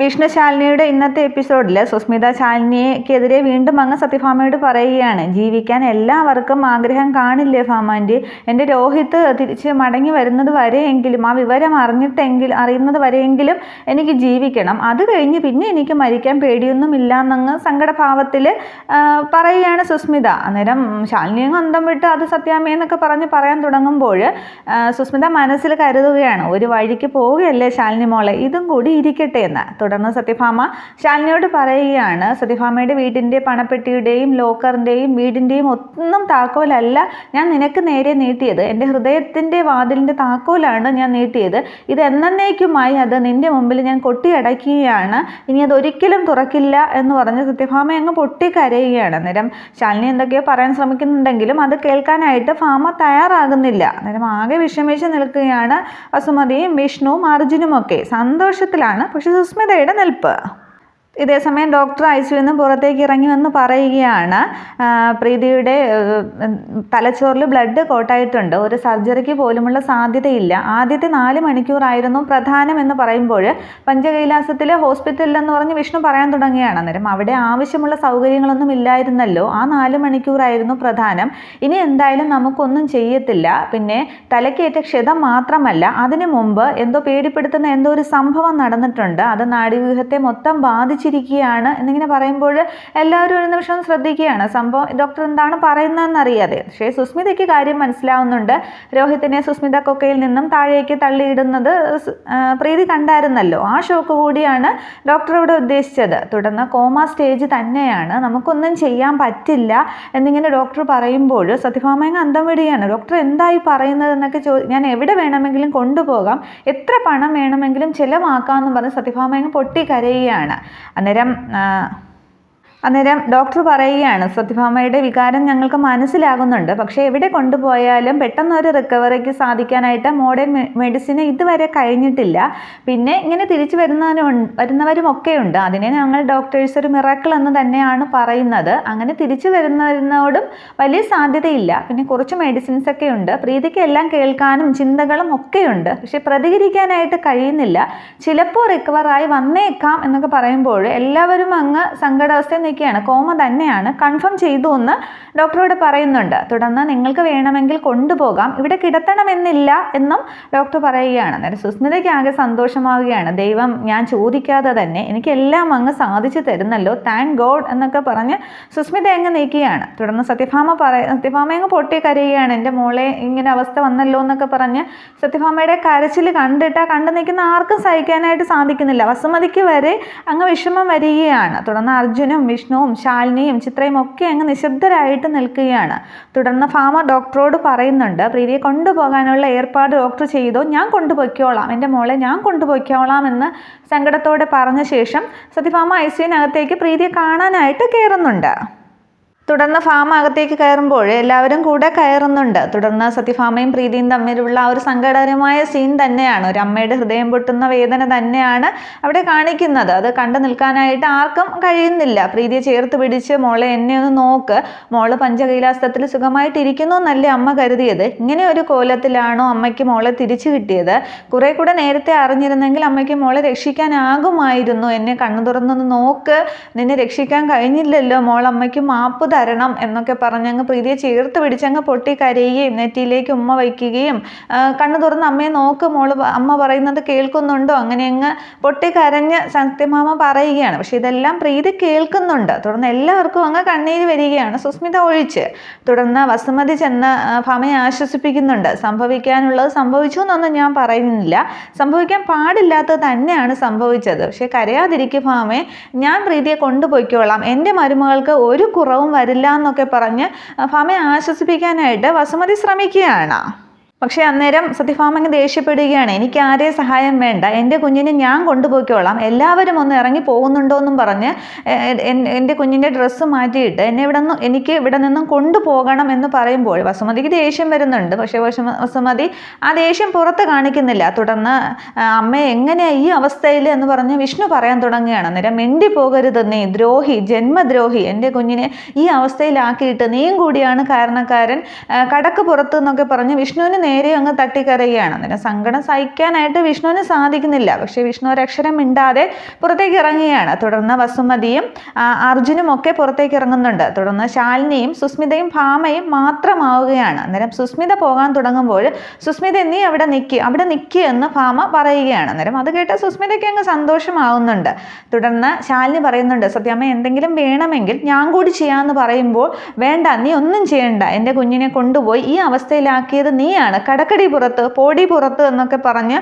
വിഷ്ണു ശാലിനിയുടെ ഇന്നത്തെ എപ്പിസോഡിൽ സുസ്മിത ശാലിനിക്കെതിരെ വീണ്ടും അങ്ങ് സത്യഭാമയോട് പറയുകയാണ് ജീവിക്കാൻ എല്ലാവർക്കും ആഗ്രഹം കാണില്ലേ ഭാമാന്റെ? എന്റെ രോഹിത്ത് തിരിച്ച് മടങ്ങി വരുന്നത് വരെയെങ്കിലും ആ വിവരം അറിഞ്ഞിട്ടെങ്കിൽ അറിയുന്നത് വരെയെങ്കിലും എനിക്ക് ജീവിക്കണം. അത് കഴിഞ്ഞ് പിന്നെ എനിക്ക് മരിക്കാൻ പേടിയൊന്നുമില്ല എന്നങ്ങ് സങ്കടഭാവത്തിൽ പറയുകയാണ് സുസ്മിത. അന്നേരം ശാലിനി അങ്ങ് അന്തം വിട്ട് അത് സത്യാമ്മയെന്നൊക്കെ പറഞ്ഞ് പറയാൻ തുടങ്ങുമ്പോൾ സുസ്മിത മനസ്സിൽ കരുതുകയാണ് ഒരു വഴിക്ക് പോവുകയല്ലേ ശാലിനി മോളെ? ഇതും കൂടി ഇരിക്കട്ടെ എന്ന്. തുടർന്ന് സത്യഭാമ ശാലിനിയോട് പറയുകയാണ് സത്യഭാമയുടെ വീടിന്റെ പണപ്പെട്ടിയുടെയും ലോക്കറിന്റെയും വീടിന്റെയും ഒന്നും താക്കോലല്ല ഞാൻ നിനക്ക് നേരെ നീട്ടിയത്. എന്റെ ഹൃദയത്തിന്റെ വാതിലിന്റെ താക്കോലാണ് ഞാൻ നീട്ടിയത്. ഇത് എന്നേക്കുമായി അത് നിന്റെ മുമ്പിൽ ഞാൻ കൊട്ടിയടക്കുകയാണ്. ഇനി അതൊരിക്കലും തുറക്കില്ല എന്ന് പറഞ്ഞ് സത്യഭാമ അങ്ങ് പൊട്ടിക്കരയുകയാണ്. അന്നേരം ശാലിനി എന്തൊക്കെയോ പറയാൻ ശ്രമിക്കുന്നുണ്ടെങ്കിലും അത് കേൾക്കാനായിട്ട് ഫാമ തയ്യാറാകുന്നില്ല. അന്നേരം ആകെ വിഷമിച്ച് നിൽക്കുകയാണ് വസുമതിയും വിഷ്ണുവും അർജുനുമൊക്കെ. സന്തോഷത്തിലാണ്. പക്ഷെ സുസ്മിതയുടെ നിൽപ്പ് ഇതേസമയം ഡോക്ടർ ഐ സിയിൽ നിന്ന് പുറത്തേക്ക് ഇറങ്ങി വന്ന് പറയുകയാണ് പ്രീതിയുടെ തലച്ചോറിൽ ബ്ലഡ് കോട്ടായിട്ടുണ്ട്. ഒരു സർജറിക്ക് പോലുമുള്ള സാധ്യതയില്ല. ആദ്യത്തെ നാല് മണിക്കൂറായിരുന്നു പ്രധാനം എന്ന് പറയുമ്പോൾ പഞ്ചകൈലാസത്തിലെ ഹോസ്പിറ്റലിൽ എന്ന് പറഞ്ഞ് വിഷ്ണു പറയാൻ തുടങ്ങുകയാണ്. അന്നേരം അവിടെ ആവശ്യമുള്ള സൗകര്യങ്ങളൊന്നും ഇല്ലായിരുന്നല്ലോ. ആ നാല് മണിക്കൂറായിരുന്നു പ്രധാനം. ഇനി എന്തായാലും നമുക്കൊന്നും ചെയ്യത്തില്ല. പിന്നെ തലക്കേറ്റ ക്ഷതം മാത്രമല്ല അതിനു മുമ്പ് എന്തോ പേടിപ്പെടുത്തുന്ന എന്തോ ഒരു സംഭവം നടന്നിട്ടുണ്ട്. അത് നാഡീവ്യൂഹത്തെ മൊത്തം ബാധിച്ചിരിക്കുകയാണ് എന്നിങ്ങനെ പറയുമ്പോൾ എല്ലാവരും ഒരു നിമിഷം ശ്രദ്ധിക്കുകയാണ്. സംഭവം ഡോക്ടർ എന്താണ് പറയുന്നതെന്ന് അറിയാതെ പക്ഷേ സുസ്മിതയ്ക്ക് കാര്യം മനസ്സിലാവുന്നുണ്ട്. രോഹിത്തിനെ സുസ്മിത കൊക്കയിൽ നിന്നും താഴേക്ക് തള്ളിയിടുന്നത് പ്രീതി കണ്ടായിരുന്നല്ലോ. ആ ഷോക്ക് കൂടിയാണ് ഡോക്ടർ ഇവിടെ ഉദ്ദേശിച്ചത്. തുടർന്ന് കോമ സ്റ്റേജ് തന്നെയാണ്. നമുക്കൊന്നും ചെയ്യാൻ പറ്റില്ല എന്നിങ്ങനെ ഡോക്ടർ പറയുമ്പോൾ സത്യഭാമയങ്ങ് അന്തം വിടുകയാണ്. ഡോക്ടർ എന്തായി പറയുന്നത്? എന്നൊക്കെ ചോ ഞാൻ എവിടെ വേണമെങ്കിലും കൊണ്ടുപോകാം. എത്ര പണം വേണമെങ്കിലും ചിലവാക്കാം എന്നും പറഞ്ഞ് സത്യഭാമയങ്ങ് പൊട്ടിക്കരയുകയാണ്. അന്നേരം അന്നേരം ഡോക്ടർ പറയുകയാണ് സത്യഭാമയുടെ വികാരം ഞങ്ങൾക്ക് മനസ്സിലാകുന്നുണ്ട്. പക്ഷേ എവിടെ കൊണ്ടുപോയാലും പെട്ടെന്ന് ഒരു റിക്കവറിക്ക് സാധിക്കാനായിട്ട് മോഡേൺ മെഡിസിന് ഇതുവരെ കഴിഞ്ഞിട്ടില്ല. പിന്നെ ഇങ്ങനെ തിരിച്ചു വരുന്നവരും വരുന്നവരും ഒക്കെ ഉണ്ട് അതിനെ ഞങ്ങൾ ഡോക്ടേഴ്സ് ഒരു മിറാക്കിൾ എന്ന് തന്നെയാണ് പറയുന്നത്. അങ്ങനെ തിരിച്ചു വരുന്നതിനോടും വലിയ സാധ്യതയില്ല. പിന്നെ കുറച്ച് മെഡിസിൻസ് ഒക്കെ ഉണ്ട്. പ്രീതിക്ക് എല്ലാം കേൾക്കാനും ചിന്തകളും ഒക്കെയുണ്ട്. പക്ഷെ പ്രതികരിക്കാനായിട്ട് കഴിയുന്നില്ല. ചിലപ്പോൾ റിക്കവറായി വന്നേക്കാം എന്നൊക്കെ പറയുമ്പോൾ എല്ലാവരും അങ്ങ് സങ്കടാവസ്ഥയിൽ നിൽക്കുകയാണ് കോമ തന്നെയാണ് കൺഫേം ചെയ്തു എന്ന് ഡോക്ടറോട് പറയുന്നുണ്ട്. തുടർന്ന് നിങ്ങൾക്ക് വേണമെങ്കിൽ കൊണ്ടുപോകാം ഇവിടെ കിടത്തണമെന്നില്ല എന്നും ഡോക്ടർ പറയുകയാണ്. അന്നേരം സുസ്മിതയ്ക്ക് ആകെ സന്തോഷമാവുകയാണ്. ദൈവം ഞാൻ ചോദിക്കാതെ തന്നെ എനിക്ക് എല്ലാം അങ്ങ് സാധിച്ചു തരുന്നല്ലോ താങ്ക് ഗോഡ് എന്നൊക്കെ പറഞ്ഞ് സുസ്മിത അങ്ങ് നീക്കുകയാണ്. തുടർന്ന് സത്യഭാമ പറ സത്യഭാമ അങ്ങ് പൊട്ടി കരയുകയാണ്. എന്റെ മോളെ ഇങ്ങനെ അവസ്ഥ വന്നല്ലോ എന്നൊക്കെ പറഞ്ഞ് സത്യഭാമയുടെ കരച്ചിൽ കണ്ടിട്ട് കണ്ടു നിൽക്കുന്ന ആർക്കും സഹിക്കാനായിട്ട് സാധിക്കുന്നില്ല. വസുമതിക്ക് വരെ അങ്ങ് വിഷമം വരികയാണ്. തുടർന്ന് അർജുനും വിഷ്ണുവും ശാലിനിയും ചിത്രയും ഒക്കെ അങ്ങ് നിശബ്ദരായിട്ട് നിൽക്കുകയാണ്. തുടർന്ന് ഫാമ ഡോക്ടറോട് പറയുന്നുണ്ട് പ്രീതിയെ കൊണ്ടുപോകാനുള്ള ഏർപ്പാട് ഡോക്ടർ ചെയ്തോ? ഞാൻ കൊണ്ടുപോയിക്കോളാം. എന്റെ മോളെ ഞാൻ കൊണ്ടുപോയിക്കോളാം എന്ന് സങ്കടത്തോടെ പറഞ്ഞ ശേഷം സത്യഭാമ ഐ സിയുനകത്തേക്ക് പ്രീതിയെ കാണാനായിട്ട് കയറുന്നുണ്ട്. തുടർന്ന് ഫാം അകത്തേക്ക് കയറുമ്പോൾ എല്ലാവരും കൂടെ കയറുന്നുണ്ട്. തുടർന്ന് സത്യഭാമയും പ്രീതിയും തമ്മിലുള്ള ആ ഒരു സങ്കടകരമായ സീൻ തന്നെയാണ്. ഒരു അമ്മയുടെ ഹൃദയം പൊട്ടുന്ന വേദന തന്നെയാണ് അവിടെ കാണിക്കുന്നത്. അത് കണ്ടു നിൽക്കാനായിട്ട് ആർക്കും കഴിയുന്നില്ല. പ്രീതിയെ ചേർത്ത് പിടിച്ച് മോളെ എന്നെ ഒന്ന് നോക്ക്. മോൾ പഞ്ചകൈലാസത്തിൽ സുഖമായിട്ടിരിക്കുന്നു എന്നല്ലേ അമ്മ കരുതിയത്? ഇങ്ങനെ ഒരു കോലത്തിലാണോ അമ്മയ്ക്ക് മോളെ തിരിച്ചു കിട്ടിയത്? കുറെ കൂടെ നേരത്തെ അറിഞ്ഞിരുന്നെങ്കിൽ അമ്മയ്ക്ക് മോളെ രക്ഷിക്കാനാകുമായിരുന്നു. എന്നെ കണ്ണു തുറന്നൊന്ന് നോക്ക്. നിന്നെ രക്ഷിക്കാൻ കഴിഞ്ഞില്ലല്ലോ. മോൾ അമ്മയ്ക്ക് മാപ്പ് തരണം എന്നൊക്കെ പറഞ്ഞ് അങ്ങ് പ്രീതിയെ ചേർത്ത് പിടിച്ചങ്ങ് പൊട്ടി കരയുകയും നെറ്റിയിലേക്ക് ഉമ്മ വയ്ക്കുകയും കണ്ണു തുറന്ന് അമ്മയെ നോക്ക്. മോൾ അമ്മ പറയുന്നത് കേൾക്കുന്നുണ്ടോ? അങ്ങനെ അങ്ങ് പൊട്ടി കരഞ്ഞ് സത്യമാമ പറയുകയാണ്. പക്ഷെ ഇതെല്ലാം പ്രീതി കേൾക്കുന്നുണ്ട്. തുടർന്ന് എല്ലാവർക്കും അങ്ങ് കണ്ണീര് വരികയാണ്. സുസ്മിത ഒഴിച്ച് തുടർന്ന് വസുമതി ചെന്ന് ഭമയെ ആശ്വസിപ്പിക്കുന്നുണ്ട്. സംഭവിക്കാനുള്ളത് സംഭവിച്ചു എന്നൊന്നും ഞാൻ പറയുന്നില്ല. സംഭവിക്കാൻ പാടില്ലാത്തത് തന്നെയാണ് സംഭവിച്ചത്. പക്ഷെ കരയാതിരിക്കും ഭാമേ ഞാൻ പ്രീതിയെ കൊണ്ടുപോയിക്കോളാം. എന്റെ മരുമകൾക്ക് ഒരു കുറവും വരില്ല എന്നൊക്കെ പറഞ്ഞ് ഭാമയെ ആശ്വസിപ്പിക്കാനായിട്ട് വസുമതി ശ്രമിക്കുകയാണ്. പക്ഷേ അന്നേരം സത്യഭാമ അങ്ങ് ദേഷ്യപ്പെടുകയാണ്. എനിക്ക് ആരെയും സഹായം വേണ്ട. എന്റെ കുഞ്ഞിനെ ഞാൻ കൊണ്ടുപോയിക്കോളാം. എല്ലാവരും ഒന്ന് ഇറങ്ങി പോകുന്നുണ്ടോ എന്നും പറഞ്ഞ് എന്റെ കുഞ്ഞിന്റെ ഡ്രസ്സ് മാറ്റിയിട്ട് എന്നെ ഇവിടെ നിന്ന് എനിക്ക് ഇവിടെ നിന്നും കൊണ്ടുപോകണം എന്ന് പറയുമ്പോൾ വസുമതിക്ക് ദേഷ്യം വരുന്നുണ്ട്. പക്ഷേ വസുമ വസുമതി ആ ദേഷ്യം പുറത്ത് കാണിക്കുന്നില്ല. തുടർന്ന് അമ്മ എങ്ങനെയാണ് ഈ അവസ്ഥയിൽ എന്ന് പറഞ്ഞ് വിഷ്ണു പറയാൻ തുടങ്ങുകയാണ്. അന്നേരം മിണ്ടി പോകരുത് നീ ദ്രോഹി ജന്മദ്രോഹി. എന്റെ കുഞ്ഞിനെ ഈ അവസ്ഥയിലാക്കിയിട്ട് നീയും കൂടിയാണ് കാരണക്കാരൻ. കടക്ക് പുറത്ത് എന്നൊക്കെ പറഞ്ഞ് വിഷ്ണുവിന് നേരെ അങ്ങ് തട്ടിക്കറിയുകയാണ് അന്നേരം സങ്കടം സഹിക്കാനായിട്ട് വിഷ്ണുവിന് സാധിക്കുന്നില്ല. പക്ഷേ വിഷ്ണു ഒരക്ഷരം മിണ്ടാതെ പുറത്തേക്ക് ഇറങ്ങുകയാണ്. തുടർന്ന് വസുമതിയും അർജുനും ഒക്കെ പുറത്തേക്ക് ഇറങ്ങുന്നുണ്ട്. തുടർന്ന് ശാലിനിയും സുസ്മിതയും ഭാമയും മാത്രമാവുകയാണ്. അന്നേരം സുസ്മിത പോകാൻ തുടങ്ങുമ്പോൾ സുസ്മിത നീ അവിടെ നിൽക്കുക അവിടെ നിൽക്കുക എന്ന് ഭാമ പറയുകയാണ്. അന്നേരം അത് കേട്ട് സുസ്മിതയ്ക്ക് അങ്ങ് സന്തോഷമാവുന്നുണ്ട്. തുടർന്ന് ശാലിനി പറയുന്നുണ്ട് സത്യാമ്മ എന്തെങ്കിലും വേണമെങ്കിൽ ഞാൻ കൂടി ചെയ്യാമെന്ന് പറയുമ്പോൾ വേണ്ട നീ ഒന്നും ചെയ്യണ്ട. എന്റെ കുഞ്ഞിനെ കൊണ്ടുപോയി ഈ അവസ്ഥയിലാക്കിയത് നീയാണ്. കടക്കടി പുറത്ത് പോടി പുറത്ത് എന്നൊക്കെ പറഞ്ഞ്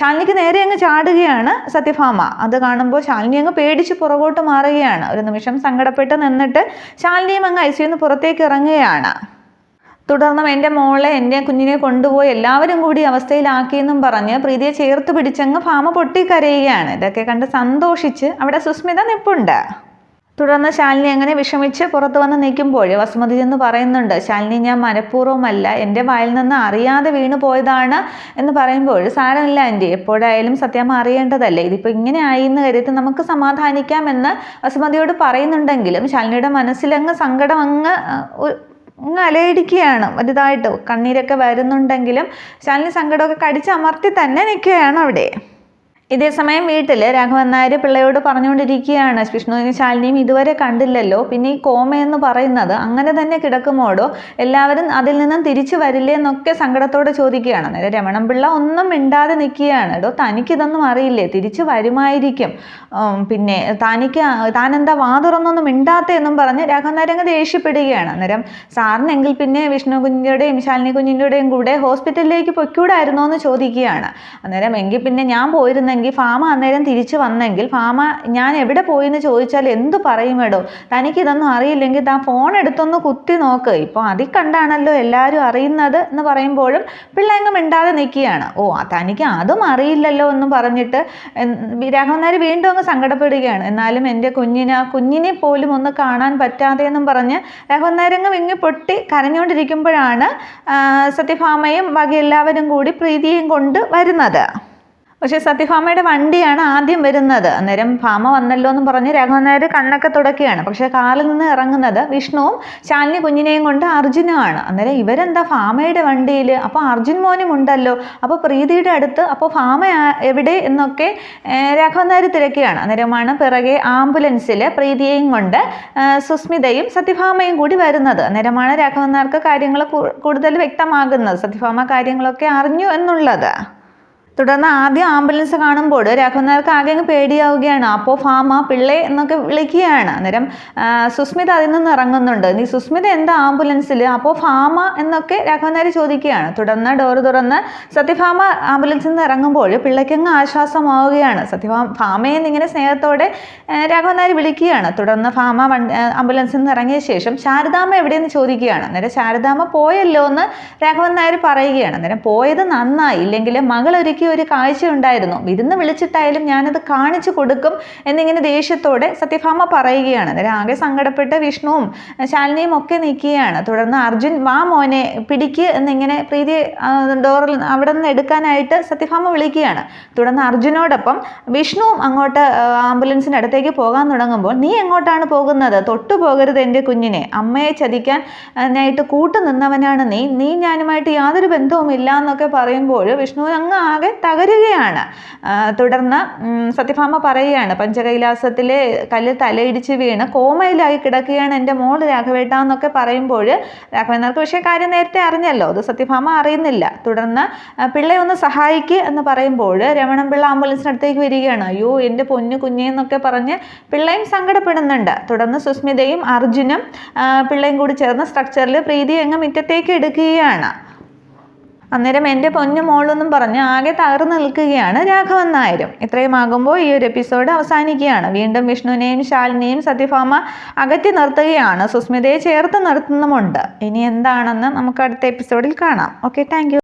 ശാലിനിക്ക് നേരെ അങ്ങ് ചാടുകയാണ് സത്യഭാമ. അത് കാണുമ്പോൾ ശാലിനി അങ്ങ് പേടിച്ച് പുറകോട്ട് മാറുകയാണ്. ഒരു നിമിഷം സങ്കടപ്പെട്ട് നിന്നിട്ട് ശാലിനിയും അങ്ങ് ഐ സിന്ന് പുറത്തേക്ക് ഇറങ്ങുകയാണ്. തുടർന്നും എന്റെ മോളെ എന്റെ കുഞ്ഞിനെ കൊണ്ടുപോയി എല്ലാവരും കൂടി അവസ്ഥയിലാക്കിയെന്നും പറഞ്ഞ് പ്രീതിയെ ചേർത്ത് പിടിച്ചങ്ങ് ഫാമ പൊട്ടിക്കരയുകയാണ്. ഇതൊക്കെ കണ്ട് സന്തോഷിച്ച് അവിടെ സുസ്മിത നിപ്പുണ്ട്. തുടർന്ന് ശാലിനി അങ്ങനെ വിഷമിച്ച് പുറത്തു വന്ന് നിൽക്കുമ്പോൾ വസുമതി എന്ന് പറയുന്നുണ്ട് ശാലിനി ഞാൻ മനഃപൂർവമല്ല എന്റെ വായിൽ നിന്ന് അറിയാതെ വീണു പോയതാണ് എന്ന് പറയുമ്പോൾ സാരമില്ല ആന്റി എപ്പോഴായാലും സത്യം അറിയേണ്ടതല്ലേ ഇതിപ്പോൾ ഇങ്ങനെ ആയി എന്ന് കരുതി നമുക്ക് സമാധാനിക്കാമെന്ന് വസുമതിയോട് പറയുന്നുണ്ടെങ്കിലും ശാലിനിയുടെ മനസ്സിലങ്ങ് സങ്കടം അങ്ങ് അങ്ങ് അലയിടിക്കുകയാണ്. വലുതായിട്ട് കണ്ണീരൊക്കെ വരുന്നുണ്ടെങ്കിലും ശാലിനി സങ്കടമൊക്കെ കടിച്ചമർത്തി തന്നെ നിൽക്കുകയാണ് അവിടെ. ഇതേസമയം വീട്ടിൽ രാഘവൻ നായർ പിള്ളയോട് പറഞ്ഞുകൊണ്ടിരിക്കുകയാണ് വിഷ്ണുവിനെ ശാലിനിയും ഇതുവരെ കണ്ടില്ലല്ലോ. പിന്നെ ഈ കോമയെന്ന് പറയുന്നത് അങ്ങനെ തന്നെ കിടക്കുമോടോ? എല്ലാവരും അതിൽ നിന്നും തിരിച്ചു വരില്ലേ എന്നൊക്കെ സങ്കടത്തോടെ ചോദിക്കുകയാണ്. അന്നേരം രമണം പിള്ള ഒന്നും മിണ്ടാതെ നിൽക്കുകയാണ് എടോ തനിക്കിതൊന്നും അറിയില്ലേ? തിരിച്ചു വരുമായിരിക്കും. പിന്നെ തനിക്ക് താൻ എന്താ വാതുറന്നൊന്നും മിണ്ടാത്ത എന്നും പറഞ്ഞ് രാഘവൻ നായർ അങ്ങ് ദേഷ്യപ്പെടുകയാണ്. അന്നേരം സാറിനെങ്കിൽ പിന്നെ വിഷ്ണു കുഞ്ഞിന്റെയും ശാലിനി കുഞ്ഞിന്റെയും കൂടെ ഹോസ്പിറ്റലിലേക്ക് പൊയ്ക്കൂടായിരുന്നോ എന്ന് ചോദിക്കുകയാണ്. അന്നേരം എങ്കിൽ പിന്നെ ഞാൻ പോയിരുന്നെങ്കിൽ ആണെങ്കിൽ ഫാമ അന്നേരം തിരിച്ചു വന്നെങ്കിൽ ഫാമ ഞാൻ എവിടെ പോയി എന്ന് ചോദിച്ചാൽ എന്തു പറയും എടോ? തനിക്കിതൊന്നും അറിയില്ലെങ്കിൽ താൻ ഫോൺ എടുത്തൊന്ന് കുത്തി നോക്ക്. ഇപ്പോൾ അതിൽ കണ്ടാണല്ലോ എല്ലാവരും അറിയുന്നത് എന്ന് പറയുമ്പോഴും പിള്ളേങ്ങ് മിണ്ടാതെ നിൽക്കുകയാണ്. ഓ തനിക്ക് അതും അറിയില്ലല്ലോ എന്ന് പറഞ്ഞിട്ട് രാഘവനാർ വീണ്ടും അങ്ങ് സങ്കടപ്പെടുകയാണ്. എന്നാലും എന്റെ കുഞ്ഞിന് കുഞ്ഞിനെ പോലും ഒന്ന് കാണാൻ പറ്റാതെ എന്നും പറഞ്ഞ് രാഘവനാരങ്ങ് വിങ്ങി പൊട്ടി കരഞ്ഞുകൊണ്ടിരിക്കുമ്പോഴാണ് സത്യഭാമയും ബാക്കി എല്ലാവരും കൂടി പ്രീതിയും കൊണ്ട് വരുന്നത്. പക്ഷേ സത്യഭാമയുടെ വണ്ടിയാണ് ആദ്യം വരുന്നത്. അന്നേരം ഭാമ വന്നല്ലോ എന്ന് പറഞ്ഞ് രാഘവൻ നായർ കണ്ണൊക്കെ തുടക്കുകയാണ്. പക്ഷേ കാറിൽ നിന്ന് ഇറങ്ങുന്നത് വിഷ്ണുവും ശാലിനി കുഞ്ഞിനെയും കൊണ്ട് അർജുനുമാണ്. അന്നേരം ഇവരെന്താ ഭാമയുടെ വണ്ടിയിൽ അപ്പോൾ അർജുൻ മോനും ഉണ്ടല്ലോ. അപ്പോൾ പ്രീതിയുടെ അടുത്ത് അപ്പോൾ ഭാമ എവിടെ എന്നൊക്കെ രാഘവൻ നായർ തിരക്കുകയാണ്. അന്നേരമാണ് പിറകെ ആംബുലൻസിൽ പ്രീതിയെയും കൊണ്ട് സുസ്മിതയും സത്യഭാമയും കൂടി വരുന്നത്. അന്നേരമാണ് രാഘവൻ നായർക്ക് കാര്യങ്ങൾ കൂടുതൽ വ്യക്തമാകുന്നത്. സത്യഭാമ കാര്യങ്ങളൊക്കെ അറിഞ്ഞു എന്നുള്ളത്. തുടർന്ന് ആദ്യം ആംബുലൻസ് കാണുമ്പോൾ രാഘവനാർക്ക് ആകെ അങ്ങ് പേടിയാവുകയാണ്. അപ്പോൾ ഫാമ പിള്ളെ എന്നൊക്കെ വിളിക്കുകയാണ്. അന്നേരം സുസ്മിത അതിൽ നിന്ന് ഇറങ്ങുന്നുണ്ട്. നീ സുസ്മിത എന്താ ആംബുലൻസിൽ അപ്പോൾ ഫാമ എന്നൊക്കെ രാഘവനാർ ചോദിക്കുകയാണ്. തുടർന്ന് ഡോറ് തുറന്ന് സത്യഭാമ ആംബുലൻസിൽ നിന്ന് ഇറങ്ങുമ്പോൾ പിള്ളയ്ക്കങ്ങ് ആശ്വാസമാവുകയാണ്. സത്യഭാമ ഫാമയെ ഇങ്ങനെ സ്നേഹത്തോടെ രാഘവനാർ വിളിക്കുകയാണ്. തുടർന്ന് ഫാമ ആംബുലൻസിൽ നിന്ന് ഇറങ്ങിയ ശേഷം ശാരദാമ്മ എവിടെയെന്ന് ചോദിക്കുകയാണ്. അന്നേരം ശാരദാമ്മ പോയല്ലോ എന്ന് രാഘവൻ നായർ പറയുകയാണ്. അന്നേരം പോയത് നന്നായി. ഇല്ലെങ്കിൽ മകൾ ഒരുക്കി ഒരു കാഴ്ച ഉണ്ടായിരുന്നു. വിരുന്ന് വിളിച്ചിട്ടായാലും ഞാനത് കാണിച്ചു കൊടുക്കും എന്നിങ്ങനെ ദേഷ്യത്തോടെ സത്യഭാമ പറയുകയാണ്. അന്നേരം ആകെ സങ്കടപ്പെട്ട് വിഷ്ണുവും ശാലിനിയും ഒക്കെ നിൽക്കുകയാണ്. തുടർന്ന് അർജുൻ വാ മോനെ പിടിക്ക് എന്നിങ്ങനെ പ്രീതി ഡോറിൽ അവിടെ നിന്ന് എടുക്കാനായിട്ട് സത്യഭാമ വിളിക്കുകയാണ്. തുടർന്ന് അർജുനോടൊപ്പം വിഷ്ണുവും അങ്ങോട്ട് ആംബുലൻസിന്റെ അടുത്തേക്ക് പോകാൻ തുടങ്ങുമ്പോൾ നീ എങ്ങോട്ടാണ് പോകുന്നത്? തൊട്ടു പോകരുത് എന്റെ കുഞ്ഞിനെ. അമ്മയെ ചതിക്കാൻ ആയിട്ട് കൂട്ടു നിന്നവനാണ് നീ. നീ ഞാനുമായിട്ട് യാതൊരു ബന്ധവും ഇല്ല എന്നൊക്കെ പറയുമ്പോൾ വിഷ്ണു അങ്ങ് ആകെ തകരുകയാണ്. തുടർന്ന് സത്യഭാമ പറയുകയാണ് പഞ്ചകൈലാസത്തിലെ കല്ല് തലയിടിച്ച് വീണ് കോമയിലായി കിടക്കുകയാണ് എന്റെ മോൾ രാഘവേട്ട എന്നൊക്കെ പറയുമ്പോൾ രാഘവേന്ദ്രർക്ക് പക്ഷേ കാര്യം നേരത്തെ അറിഞ്ഞല്ലോ അത് സത്യഭാമ അറിയുന്നില്ല. തുടർന്ന് പിള്ളയെ ഒന്ന് സഹായിക്കുക എന്ന് പറയുമ്പോൾ രമണൻ പിള്ള ആംബുലൻസിനടുത്തേക്ക് വരികയാണ്. അയ്യോ എന്റെ പൊന്നു കുഞ്ഞേ എന്നൊക്കെ പറഞ്ഞ് പിള്ളയും സങ്കടപ്പെടുന്നുണ്ട്. തുടർന്ന് സുസ്മിതയും അർജുനും പിള്ളയും കൂടി ചേർന്ന് സ്ട്രക്ചറിൽ പ്രീതി അങ്ങ് മുറ്റത്തേക്ക് എടുക്കുകയാണ്. അന്നേരം എന്റെ പൊന്നു മോളെന്നും പറഞ്ഞ് ആകെ തകർന്നു നിൽക്കുകയാണ് രാഘവൻ നായരും. ഇത്രയും ആകുമ്പോൾ ഈ ഒരു എപ്പിസോഡ് അവസാനിക്കുകയാണ്. വീണ്ടും വിഷ്ണുവിനെയും ശാലിനെയും സത്യഭാമ അകറ്റി നിർത്തുകയാണ്. സുസ്മിതയെ ചേർത്ത് നിർത്തുന്നുമുണ്ട്. ഇനി എന്താണെന്ന് നമുക്ക് അടുത്ത എപ്പിസോഡിൽ കാണാം. Okay thank